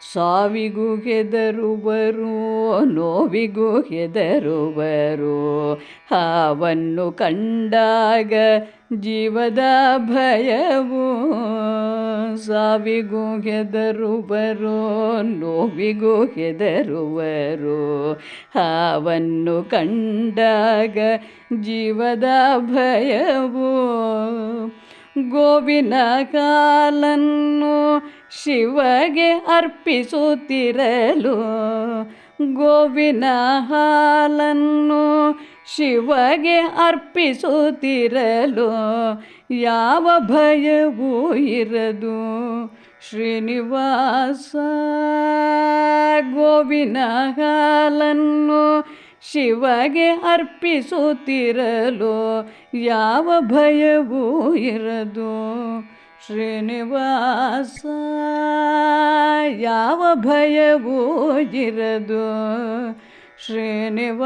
ಸಾವಿಗೂ ಹೆದರುವರು, ನೋವಿಗೂ ಹೆದರುವರು. ಹಾವನ್ನು ಕಂಡಾಗ ಜೀವದ ಭಯವು ಸಾವಿಗೂ ಹೆದರುವರು, ನೋವಿಗೂ ಹೆದರುವರು. ಹಾವನ್ನು ಕಂಡಾಗ ಜೀವದ ಭಯವು ಗೋವಿನ ಕಾಲನ್ನು ಶಿವಗೆ ಅರ್ಪಿಸುತ್ತಿರಲು ಗೋವಿನ ಹಾಲನ್ನು ಶಿವಗೆ ಅರ್ಪಿಸುತ್ತಿರಲು ಯಾವ ಭಯವೂ ಇರದು. ಶ್ರೀನಿವಾಸ, ಗೋವಿನ ಹಾಲನ್ನು ಶಿವಗೆ ಅರ್ಪಿಸುತ್ತಿರಲು ಯಾವ ಭಯವೂ ಇರದು. ಶ್ರೀನಿವಾಸ ಯಾವ ಭಯವೂ ಇರದು ಶ್ರೀನಿವಾಸ